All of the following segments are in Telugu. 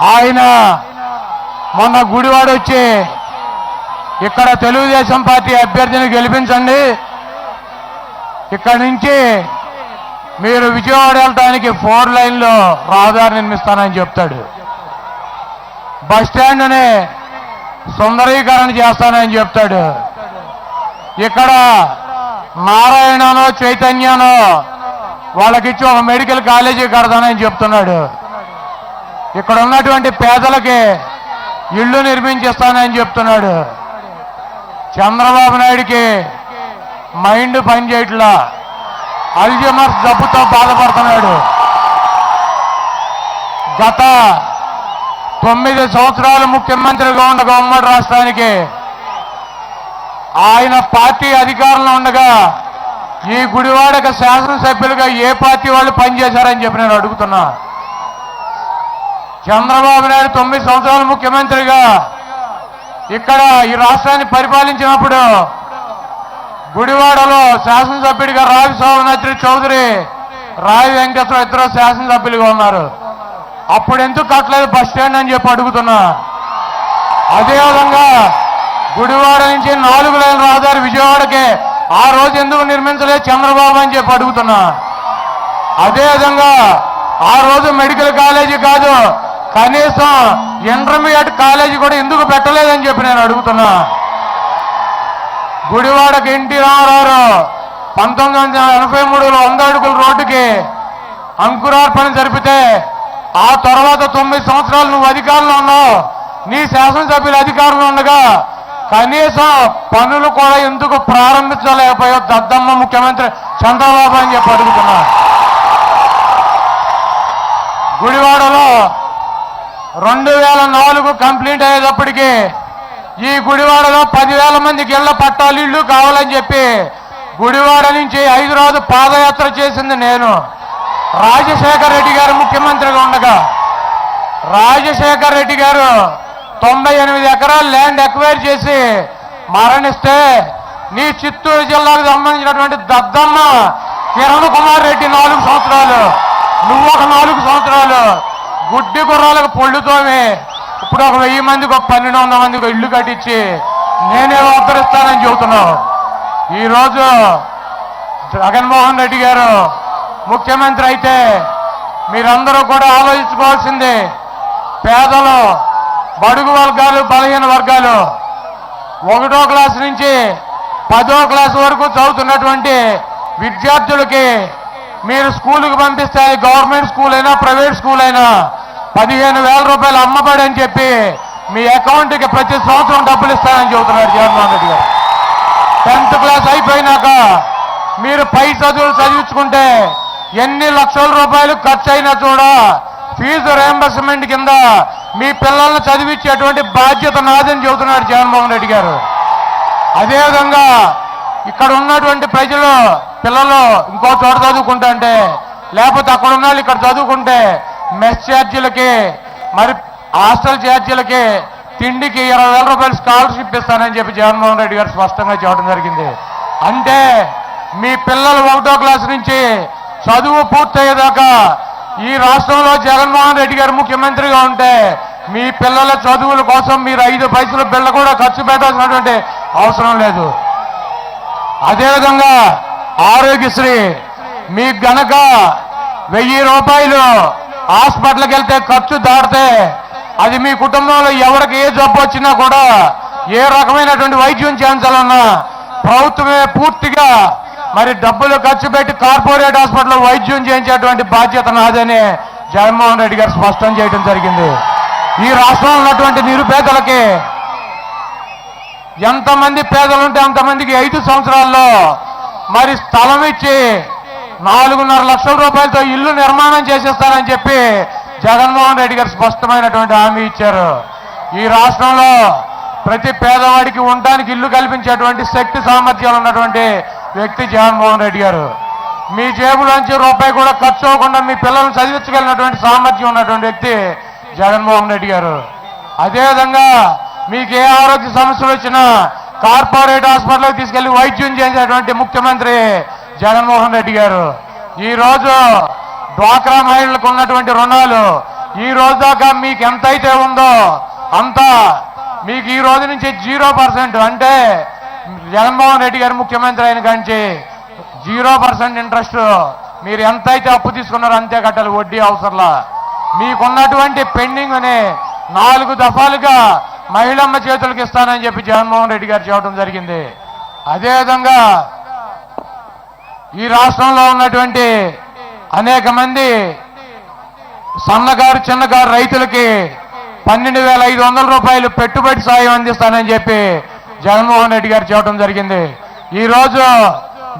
ఆయన మొన్న గుడివాడ వచ్చి ఇక్కడ తెలుగుదేశం పార్టీ అభ్యర్థిని గెలిపించండి. ఇక్కడి నుంచి మీరు విజయవాడ వెళ్ళటానికి ఫోర్ లైన్లో రహదారి నిర్మిస్తానని చెప్తాడు. బస్ స్టాండ్ని సుందరీకరణ చేస్తానని చెప్తాడు. ఇక్కడ నారాయణనో చైతన్యనో వాళ్ళకిచ్చి ఒక మెడికల్ కాలేజీ కడతానని చెప్తున్నాడు. ఇక్కడ ఉన్నటువంటి పేదలకి ఇళ్ళు నిర్మించిస్తానని చెప్తున్నాడు. చంద్రబాబు నాయుడికి మైండ్ పనిచేయట్లా అల్జమర్స్ జబ్బుతో బాధపడుతున్నాడు. గత తొమ్మిది సంవత్సరాలు ముఖ్యమంత్రిగా ఉండగా ఉమ్మడి రాష్ట్రానికి ఆయన పార్టీ అధికారంలో ఉండగా ఈ గుడివాడక శాసనసభ్యులుగా ఏ పార్టీ వాళ్ళు పనిచేశారని చెప్పి నేను అడుగుతున్నా. చంద్రబాబు నాయుడు తొమ్మిది సంవత్సరాలు ముఖ్యమంత్రిగా. ఇక్కడ ఈ రాష్ట్రాన్ని పరిపాలించినప్పుడు గుడివాడలో శాసనసభ్యుడిగా రావి సోమనాథ్రి చౌదరి రావి వెంకటేశ్వర ఇద్దరు శాసనసభ్యులుగా ఉన్నారు. అప్పుడు ఎందుకు కట్టలేదు బస్ స్టాండ్ అని చెప్పి అడుగుతున్నా. అదేవిధంగా గుడివాడ నుంచి నాలుగు లైన్ రహదారి విజయవాడకి ఆ రోజు ఎందుకు నిర్మించలేదు చంద్రబాబు అని చెప్పి అడుగుతున్నా. అదేవిధంగా ఆ రోజు మెడికల్ కాలేజీ కాదు కనీసం ఇంటర్మీడియట్ కాలేజీ కూడా ఎందుకు పెట్టలేదని చెప్పి నేను అడుగుతున్నా. గుడివాడకి ఎన్టీ రామారావు పంతొమ్మిది వందల ఎనభై మూడులో వంద అడుగుల రోడ్డుకి అంకురార్పణ జరిపితే ఆ తర్వాత తొమ్మిది సంవత్సరాలు నువ్వు అధికారంలో ఉన్నావు. నీ శాసనసభ్యులు అధికారంలో ఉండగా కనీసం పనులు కూడా ఎందుకు ప్రారంభించలేకపోయావు? దద్దమ్మ ముఖ్యమంత్రి చంద్రబాబు అని చెప్పి అడుగుతున్నా. గుడివాడలో రెండు వేల నాలుగు కంప్లీట్ అయ్యేటప్పటికి ఈ గుడివాడలో పదివేల మందికి ఇళ్ళ పట్టాలు ఇళ్ళు కావాలని చెప్పి గుడివాడ నుంచి హైదరాబాద్ పాదయాత్ర చేసింది నేను. రాజశేఖర్ రెడ్డి గారు ముఖ్యమంత్రిగా ఉండగా రాజశేఖర్ రెడ్డి గారు తొంభై ఎనిమిది ఎకరాలు ల్యాండ్ ఎక్వైర్ చేసి మరణిస్తే నీ చిత్తూరు జిల్లాకు సంబంధించినటువంటి దద్దమ్మ కిరణ్ కుమార్ రెడ్డి నాలుగు సంవత్సరాలు నువ్వు ఒక నాలుగు సంవత్సరాలు గుడ్డి గుర్రాలకు పొళ్ళుతోమి ఇప్పుడు ఒక వెయ్యి మందికి ఒక పన్నెండు వందల మందికి ఇల్లు కట్టించి నేనే ఉద్ధరిస్తానని చెబుతున్నావు. ఈరోజు జగన్మోహన్ రెడ్డి గారు ముఖ్యమంత్రి అయితే మీరందరూ కూడా ఆలోచించుకోవాల్సింది. పేదలు బడుగు వర్గాలు బలహీన వర్గాలు ఒకటో క్లాస్ నుంచి పదో క్లాస్ వరకు చదువుతున్నటువంటి విద్యార్థులకి మీరు స్కూలుకి పంపిస్తే గవర్నమెంట్ స్కూల్ అయినా ప్రైవేట్ స్కూల్ అయినా పదిహేను వేల రూపాయలు అమ్మబడి అని చెప్పి మీ అకౌంట్కి ప్రతి సంవత్సరం డబ్బులు ఇస్తానని చెబుతున్నారు జగన్మోహన్ రెడ్డి గారు. టెన్త్ క్లాస్ అయిపోయినాక మీరు పై చదువులు చదివించుకుంటే ఎన్ని లక్షల రూపాయలు ఖర్చు అయినా చూడ ఫీజు రియంబర్స్మెంట్ కింద మీ పిల్లల్ని చదివించేటువంటి బాధ్యత నాదని చెబుతున్నాడు జగన్మోహన్ రెడ్డి గారు. అదేవిధంగా ఇక్కడ ఉన్నటువంటి ప్రజలు పిల్లలు ఇంకో చోట చదువుకుంటా అంటే లేకపోతే అక్కడ ఉన్న వాళ్ళు ఇక్కడ చదువుకుంటే మెస్ ఛార్జీలకి మరి హాస్టల్ ఛార్జీలకి తిండికి ఇరవై వేల రూపాయలు స్కాలర్షిప్ ఇస్తానని చెప్పి జగన్మోహన్ రెడ్డి గారు స్పష్టంగా చెప్పడం జరిగింది. అంటే మీ పిల్లలు ఒకటో క్లాస్ నుంచి చదువు పూర్తయ్యేదాకా ఈ రాష్ట్రంలో జగన్మోహన్ రెడ్డి గారు ముఖ్యమంత్రిగా ఉంటే మీ పిల్లల చదువుల కోసం మీరు ఐదు పైసలు బిళ్ళ కూడా ఖర్చు పెట్టాల్సినటువంటి అవసరం లేదు. అదేవిధంగా ఆరోగ్యశ్రీ మీకు గనక వెయ్యి రూపాయలు హాస్పిటల్కి వెళ్తే ఖర్చు దాటితే అది మీ కుటుంబంలో ఎవరికి ఏ జబ్బు వచ్చినా కూడా ఏ రకమైనటువంటి వైద్యం చేయించాలన్నా ప్రభుత్వమే పూర్తిగా మరి డబ్బులు ఖర్చు పెట్టి కార్పొరేట్ హాస్పిటల్లో వైద్యం చేయించేటువంటి బాధ్యత నాదని జగన్మోహన్ రెడ్డి గారు స్పష్టం చేయడం జరిగింది. ఈ రాష్ట్రంలో ఉన్నటువంటి నిరుపేదలకి ఎంతమంది పేదలుంటే అంతమందికి ఐదు సంవత్సరాల్లో మరి స్థలం ఇచ్చి నాలుగున్నర లక్షల రూపాయలతో ఇల్లు నిర్మాణం చేసేస్తారని చెప్పి జగన్మోహన్ రెడ్డి గారు స్పష్టమైనటువంటి హామీ ఇచ్చారు. ఈ రాష్ట్రంలో ప్రతి పేదవాడికి ఉండడానికి ఇల్లు కల్పించేటువంటి శక్తి సామర్థ్యాలు ఉన్నటువంటి వ్యక్తి జగన్మోహన్ రెడ్డి గారు. మీ జేబులోంచి రూపాయి కూడా ఖర్చు అవ్వకుండా మీ పిల్లలను చదివించగలిగినటువంటి సామర్థ్యం ఉన్నటువంటి వ్యక్తి జగన్మోహన్ రెడ్డి గారు. అదేవిధంగా మీకు ఏ ఆరోగ్య సమస్యలు వచ్చినా కార్పొరేట్ హాస్పిటల్కి తీసుకెళ్ళి వైద్యం చేసేటువంటి ముఖ్యమంత్రి జగన్మోహన్ రెడ్డి గారు. ఈరోజు డ్వాక్రా మహిళలకు ఉన్నటువంటి రుణాలు ఈ రోజు దాకా మీకు ఎంతైతే ఉందో అంత మీకు ఈ రోజు నుంచి జీరో పర్సెంట్ అంటే జగన్మోహన్ రెడ్డి గారు ముఖ్యమంత్రి అయిన కాంచి జీరో పర్సెంట్ ఇంట్రెస్ట్ మీరు ఎంతైతే అప్పు తీసుకున్నారో అంతే కట్టాలి వడ్డీ అవసరంలా. మీకున్నటువంటి పెండింగ్ని నాలుగు దఫాలుగా మహిళమ్మ చేతులకు ఇస్తానని చెప్పి జగన్మోహన్ రెడ్డి గారు చెప్పడం జరిగింది. అదేవిధంగా ఈ రాష్ట్రంలో ఉన్నటువంటి అనేక మంది సన్నగారు చిన్నగారు రైతులకి పన్నెండు వేల ఐదు వందల రూపాయలు పెట్టుబడి సాయం అందిస్తానని చెప్పి జగన్మోహన్ రెడ్డి గారు చెప్పడం జరిగింది. ఈ రోజు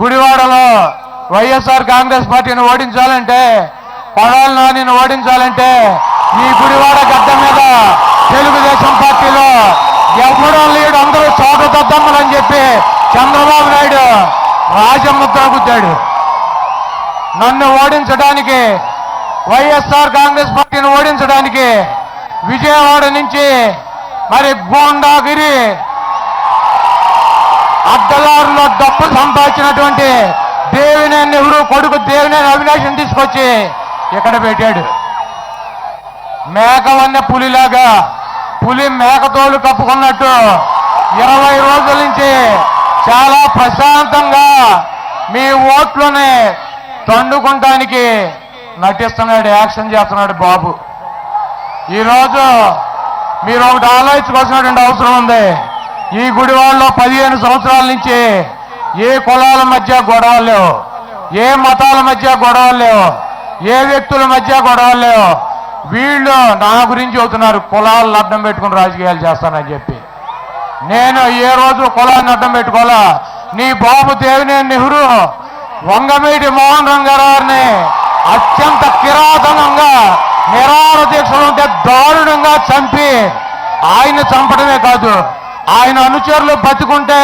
గుడివాడలో వైఎస్ఆర్ కాంగ్రెస్ పార్టీని ఓడించాలంటే పడాల నానిని ఓడించాలంటే ఈ గుడివాడ గడ్డ మీద తెలుగుదేశం పార్టీలో ఎవరో లేడు అందరూ చోట తద్దమ్మలని చెప్పి చంద్రబాబు నాయుడు రాజముద్ర గుద్దాడు నన్ను ఓడించడానికి వైఎస్ఆర్ కాంగ్రెస్ పార్టీని ఓడించడానికి విజయవాడ నుంచి మరి గోండాగిరి అడ్డదారులో డబ్బు సంపాదించినటువంటి దేవినేని నెహ్రూ కొడుకు దేవినేని అవినాశం తీసుకొచ్చి ఇక్కడ పెట్టాడు. మేక వన్న పులిలాగా పులి మేకతోలు కప్పుకున్నట్టు ఇరవై రోజుల నుంచి చాలా ప్రశాంతంగా మీ ఓట్లని తండుకుంటానికి నటిస్తున్నాడు యాక్షన్ చేస్తున్నాడు బాబు. ఈరోజు మీరు ఒకటి ఆలోచించుకోవాల్సినటువంటి అవసరం ఉంది. ఈ గుడి వాళ్ళు పదిహేను సంవత్సరాల నుంచి ఏ కులాల మధ్య గొడవలు లేవు ఏ మతాల మధ్య గొడవలు లేవు ఏ వ్యక్తుల మధ్య గొడవలు లేవు. వీళ్ళు నా గురించి అవుతున్నారు కులాలను అడ్డం పెట్టుకుని రాజకీయాలు చేస్తానని చెప్పి. నేను ఏ రోజు కులాన్ని అడ్డం పెట్టుకోలే. నీ బాబు దేవినేని నెహ్రూ వంగమేటి మోహన్ రంగారావుని అత్యంత కిరాతనంగా నిరాహార దీక్షలు ఉంటే దారుణంగా చంపి ఆయన చంపడమే కాదు ఆయన అనుచరులు బతుకుంటే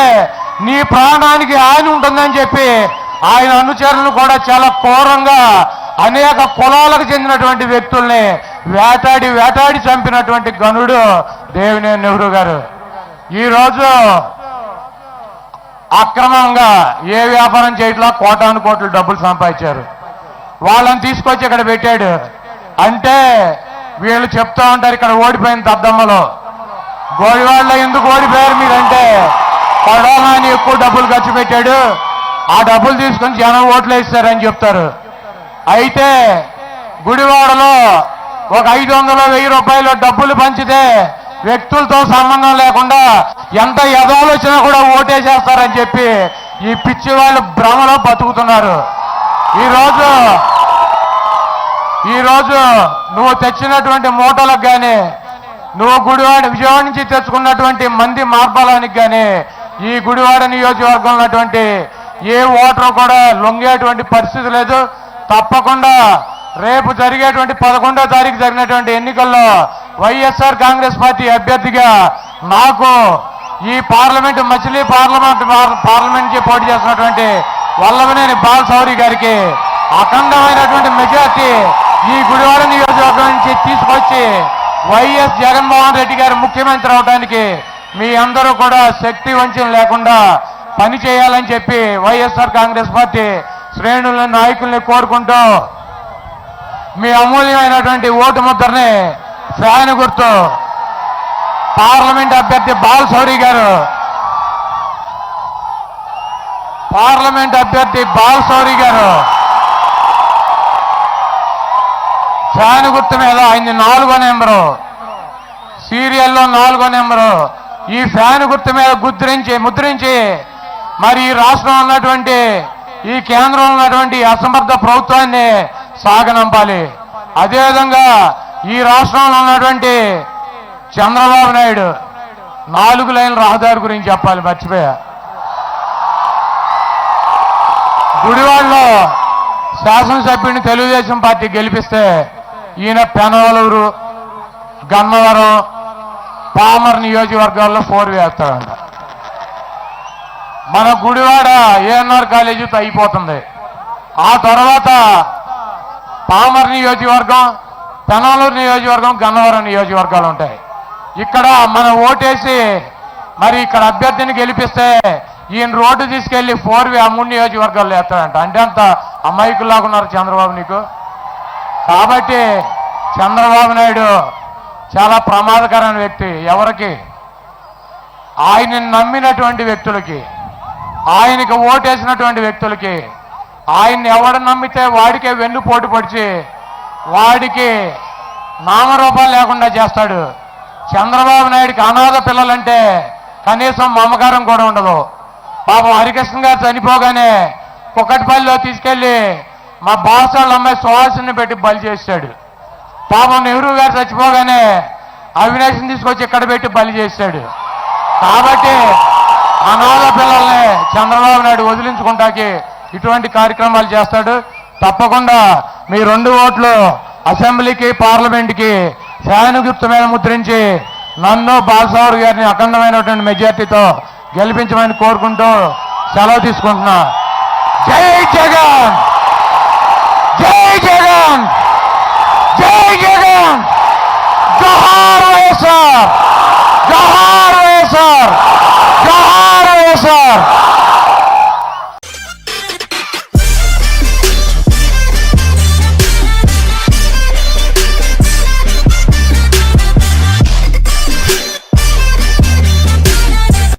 నీ ప్రాణానికి ఆయన ఉంటుందని చెప్పి ఆయన అనుచరులను కూడా చాలా ఘోరంగా అనేక కులాలకు చెందినటువంటి వ్యక్తుల్ని వేటాడి వేటాడి చంపినటువంటి గనుడు దేవినేని నెహ్రూ గారు. ఈరోజు అక్రమంగా ఏ వ్యాపారం చేయట్లా? కోటాను కోట్లు డబ్బులు సంపాదించారు. వాళ్ళని తీసుకొచ్చి ఇక్కడ పెట్టాడు. అంటే వీళ్ళు చెప్తా ఉంటారు ఇక్కడ ఓడిపోయిన దద్దమ్మలో. గోడివాడలో ఎందుకు ఓడిపోయారు మీరంటే? అని ఎక్కువ డబ్బులు ఖర్చు పెట్టాడు. ఆ డబ్బులు తీసుకొని జనం ఓట్లు వేస్తారని చెప్తారు. అయితే గుడివాడలో ఒక ఐదు వందలు వెయ్యి రూపాయలు డబ్బులు పంచితే వ్యక్తులతో సంబంధం లేకుండా ఎంత ఎదవలొచ్చినా కూడా ఓటేసేస్తారని చెప్పి ఈ పిచ్చి వాళ్ళు భ్రమలో బతుకుతున్నారు. ఈరోజు ఈరోజు నువ్వు తెచ్చినటువంటి మూటలకు కానీ నువ్వు గుడివాడ విజయవాడ నుంచి తెచ్చుకున్నటువంటి మంది మార్బలానికి కానీ ఈ గుడివాడ నియోజకవర్గంలో ఉన్నటువంటి ఏ ఓటరు కూడా లొంగేటువంటి పరిస్థితి లేదు. తప్పకుండా రేపు జరిగేటువంటి పదకొండో తారీఖు జరిగినటువంటి ఎన్నికల్లో వైఎస్ఆర్ కాంగ్రెస్ పార్టీ అభ్యర్థిగా నాకు ఈ పార్లమెంట్ మచిలీ పార్లమెంట్ పార్లమెంట్కి పోటీ చేస్తున్నటువంటి వల్లభనేని బాలసౌరి గారికి అఖండమైనటువంటి మెజార్టీ ఈ గుడివాడ నియోజకవర్గం నుంచి తీసుకొచ్చి వైఎస్ జగన్మోహన్ రెడ్డి గారు ముఖ్యమంత్రి అవడానికి మీ అందరూ కూడా శక్తి వంచన లేకుండా పని చేయాలని చెప్పి వైఎస్ఆర్ కాంగ్రెస్ పార్టీ శ్రేణుల నాయకుల్ని కోరుకుంటూ మీ అమూల్యమైనటువంటి ఓటు ముద్రని ఫ్యాన్ గుర్తు. పార్లమెంట్ అభ్యర్థి బాలశౌరి గారు. పార్లమెంట్ అభ్యర్థి బాలశౌరి గారు. ఫ్యాన్ గుర్తు మీద ఆయన నాలుగో నెంబరు. సీరియల్లో నాలుగో నెంబరు. ఈ ఫ్యాన్ గుర్తు మీద గుద్రించి ముద్రించి మరి ఈ రాష్ట్రంలో ఉన్నటువంటి ఈ కేంద్రంలో ఉన్నటువంటి అసమర్థ ప్రభుత్వాన్ని సాగనంపాలి. అదేవిధంగా ఈ రాష్ట్రంలో ఉన్నటువంటి చంద్రబాబు నాయుడు నాలుగు లైన్ల రహదారి గురించి చెప్పాలి మర్చిపోయా. గుడివాడలో శాసనసభ్యుడిని తెలుగుదేశం పార్టీ గెలిపిస్తే ఈయన పెనవలూరు గన్నవరం పామర్ నియోజకవర్గాల్లో ఫోర్ వేస్తాడంట. మన గుడివాడ ఏఎన్ఆర్ కాలేజీతో అయిపోతుంది. ఆ తర్వాత పామర్ నియోజకవర్గం పెనవలూరు నియోజకవర్గం గన్నవరం నియోజకవర్గాలు ఉంటాయి. ఇక్కడ మనం ఓటేసి మరి ఇక్కడ అభ్యర్థిని గెలిపిస్తే ఈయన రోడ్డు తీసుకెళ్ళి ఫోర్ వే ఆ మూడు నియోజకవర్గాల్లో వేస్తాడంట. అంటే అంత అమాయకుల్లాగా ఉన్నారు చంద్రబాబు నీకు. కాబట్టి చంద్రబాబు నాయుడు చాలా ప్రమాదకరమైన వ్యక్తి ఎవరికి? ఆయనని నమ్మినటువంటి వ్యక్తులకి ఆయనకి ఓటేసినటువంటి వ్యక్తులకి ఆయన్ని ఎవడు నమ్మితే వాడికే వెన్ను పోటు పడిచి వాడికి నామరూపాలు లేకుండా చేస్తాడు. చంద్రబాబు నాయుడికి అనాథ పిల్లలంటే కనీసం మమకారం కూడా ఉండదు. పాపం హరికృష్ణ గారు చనిపోగానే కుక్కటిపల్లిలో తీసుకెళ్ళి మా బాస్ వాళ్ళ అమ్మాయి సుహాసిని పెట్టి బలి చేశాడు. పాపం నెహ్రూ గారు చచ్చిపోగానే అవినాష్ని తీసుకొచ్చి ఇక్కడ పెట్టి బలి చేశాడు. కాబట్టి అనాథ పిల్లల్ని చంద్రబాబు నాయుడు వదిలించుకుంటాకి ఇటువంటి కార్యక్రమాలు చేస్తాడు. తప్పకుండా మీ రెండు ఓట్లు అసెంబ్లీకి పార్లమెంట్కి శాయనగుప్త మీద ముద్రించి నన్ను బాలసాగర్ గారిని అఖండమైనటువంటి మెజార్టీతో గెలిపించమని కోరుకుంటూ సెలవు తీసుకుంటున్నా. జై జగన్! జై జగన్! జై జగన్! జహార్ వైఎస్ఆర్! జహార్ వైఎస్ఆర్! జహార్ వైఎస్ఆర్!